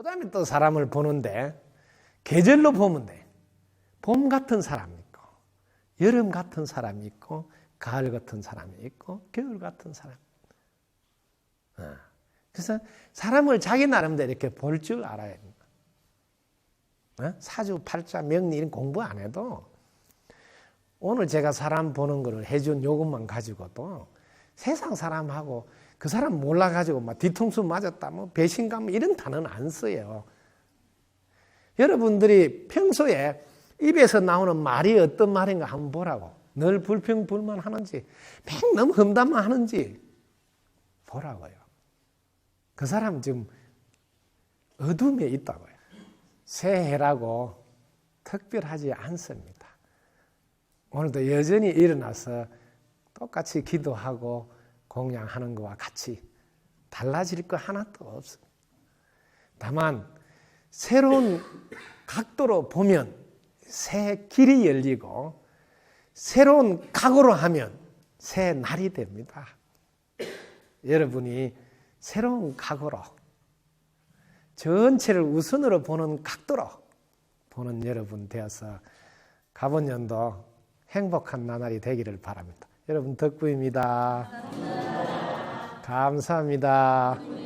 그 다음에 또 사람을 보는데 계절로 보면 돼. 봄 같은 사람이 있고, 여름 같은 사람이 있고, 가을 같은 사람이 있고, 겨울 같은 사람. 어. 그래서 사람을 자기 나름대로 이렇게 볼 줄 알아야 됩니다. 어? 사주, 팔자, 명리 이런 공부 안 해도 오늘 제가 사람 보는 거를 해준 요것만 가지고도 세상 사람하고 그 사람 몰라가지고 막 뒤통수 맞았다, 뭐 배신감 이런 단어는 안 써요. 여러분들이 평소에 입에서 나오는 말이 어떤 말인가 한번 보라고. 늘 불평불만 하는지, 맹 너무 험담만 하는지 보라고요. 그 사람 지금 어둠에 있다고요. 새해라고 특별하지 않습니다. 오늘도 여전히 일어나서 똑같이 기도하고 공양하는 것과 같이 달라질 거 하나도 없습니다. 다만 새로운 각도로 보면 새 길이 열리고 새로운 각오로 하면 새 날이 됩니다. 여러분이 새로운 각오로 전체를 우선으로 보는 각도로 보는 여러분 되어서 가본 연도 행복한 나날이 되기를 바랍니다. 여러분 덕구입니다. 감사합니다.